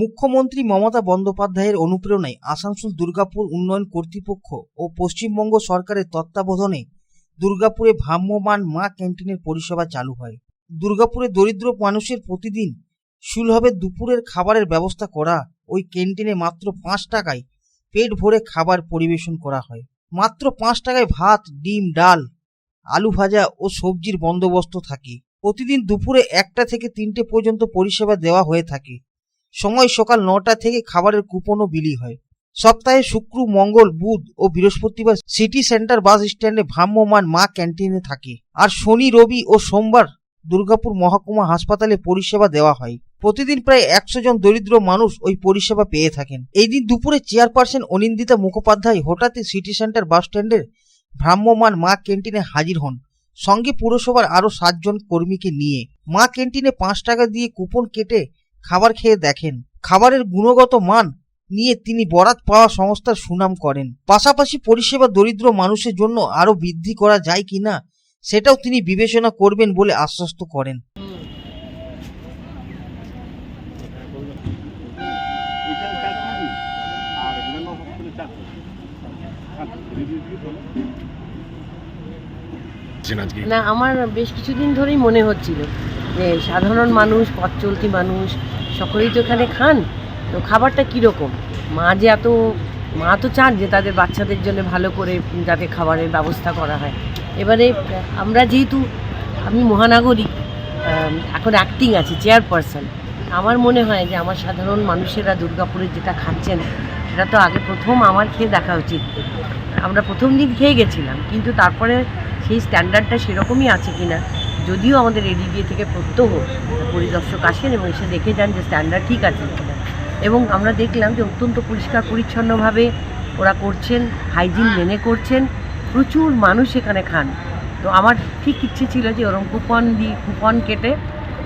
মুখ্যমন্ত্রী মমতা বন্দ্যোপাধ্যায়ের অনুপ্রেরণায় আসানসোল দুর্গাপুর উন্নয়ন কর্তৃপক্ষ ও পশ্চিমবঙ্গ সরকারের তত্ত্বাবধানে দুর্গাপুরে ভ্রাম্যমাণ মা ক্যান্টিনের পরিষেবা চালু হয়। দুর্গাপুরে দরিদ্র মানুষের প্রতিদিন সুলভে দুপুরের খাবারের ব্যবস্থা করা, ওই ক্যান্টিনে মাত্র পাঁচ টাকায় পেট ভরে খাবার পরিবেশন করা হয়। মাত্র পাঁচ টাকায় ভাত, ডিম, ডাল, আলু ভাজা ও সবজির বন্দোবস্ত থাকে। প্রতিদিন দুপুরে একটা থেকে তিনটে পর্যন্ত পরিষেবা দেওয়া হয়ে থাকে। সময় সকাল নটা থেকে খাবারের কুপনও বিলি হয়। সপ্তাহে শুক্র, মঙ্গল, বুধ ও বৃহস্পতিবার সিটি সেন্টার বাস স্ট্যান্ডে ভ্রাম্যমান মা ক্যান্টিনে থাকে আর শনি, রবি ও সোমবার দুর্গাপুর মহকুমা হাসপাতালে পরিষেবা দেওয়া হয়। প্রতিদিন প্রায় একশো জন দরিদ্র মানুষ ওই পরিষেবা পেয়ে থাকেন। এই দিন দুপুরে চেয়ারপারসন অনিন্দিতা মুখোপাধ্যায় হঠাৎই সিটি সেন্টার বাস স্ট্যান্ডের ভ্রাম্যমান মা ক্যান্টিনে হাজির হন। সঙ্গে পুরসভার আরও সাতজন কর্মীকে নিয়ে। মা ক্যান্টিনে পাঁচ টাকা দিয়ে কুপন কেটে খাবার খেয়ে দেখেন। খাবারের গুণগত মান নিয়ে তিনি বরাত পাওয়া সংস্থার সুনাম করেন। পাশাপাশি পরিষেবা দরিদ্র মানুষের জন্য আরও বৃদ্ধি করা যায় কিনা সেটাও তিনি বিবেচনা করবেন বলে আশ্বস্ত করেন। না আমার বেশ কিছুদিন ধরেই মনে হচ্ছিল। যে সাধারণ মানুষ, পথ চলতি মানুষ, সকলেই তো এখানে খান। তো খাবারটা কীরকম? মা যে এত, মা তো চান যে তাদের বাচ্চাদের জন্য ভালো করে যাতে খাবারের ব্যবস্থা করা হয়। এবারে আমরা যেহেতু, আমি মহানাগরিক এখন অ্যাক্টিং আছি চেয়ারপারসন আমার মনে হয় যে আমার সাধারণ মানুষেরা দুর্গাপুরে যেটা খাচ্ছেন, সেটা তো আগে প্রথম আমার খেয়ে দেখা উচিত। আমরা প্রথম দিন খেয়ে গেছিলাম, কিন্তু তারপরে সেই স্ট্যান্ডার্ডটা সেরকমই আছে কিনা যদিও আমাদের এডিবিএ থেকে প্রত্যহ পরিদর্শক আসেন এবং এসে দেখে যান যে স্ট্যান্ডার্ড ঠিক আছে এবং আমরা দেখলাম যে অত্যন্ত পরিষ্কার, পরিচ্ছন্নভাবে ওরা করছেন হাইজিন মেনে করছেন, প্রচুর মানুষ এখানে খান। তো আমার ঠিক ইচ্ছে ছিল যে ওরকম কুপন দিই কুপন কেটে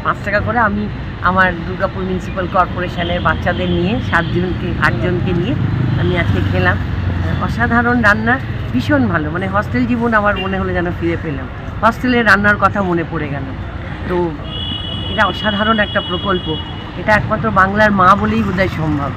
পাঁচ টাকা করে আমি আমার দুর্গাপুর মিউনিসিপ্যাল কর্পোরেশনের বাচ্চাদের নিয়ে সাতজনকে আটজনকে নিয়ে আমি আজকে খেলাম। অসাধারণ রান্না, ভীষণ ভালো। মানে হস্টেল জীবন আমার মনে হলো যেন ফিরে পেলাম। হস্টেলের রান্নার কথা মনে পড়ে গেল তো এটা অসাধারণ একটা প্রকল্প এটা একমাত্র বাংলার মা বলেই বোধহয় সম্ভব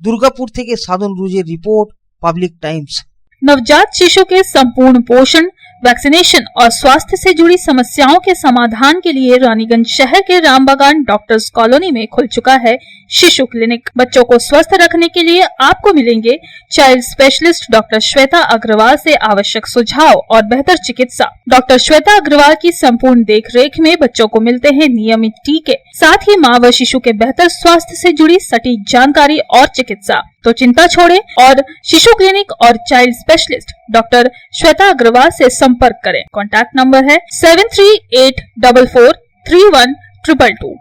দুর্গাপুর থেকে সাধন রুজের রিপোর্ট পাবলিক টাইমস नवजात शिशु के संपूर्ण पोषण वैक्सीनेशन और स्वास्थ्य से जुड़ी समस्याओं के समाधान के लिए रानीगंज शहर के रामबागान डॉक्टर्स कॉलोनी में खुल चुका है शिशु क्लिनिक। बच्चों को स्वस्थ रखने के लिए आपको मिलेंगे child specialist doctor Shweta Agarwal से आवश्यक सुझाव और बेहतर चिकित्सा। डॉक्टर श्वेता अग्रवाल की संपूर्ण देखरेख में बच्चों को मिलते हैं नियमित टीके, साथ ही माँ व शिशु के बेहतर स्वास्थ्य से जुड़ी सटीक जानकारी और चिकित्सा। तो चिंता छोड़ें और शिशु क्लिनिक और child specialist doctor Shweta Agarwal से संपर्क करें। कॉन्टैक्ट नंबर है seven three eight double four three one triple two.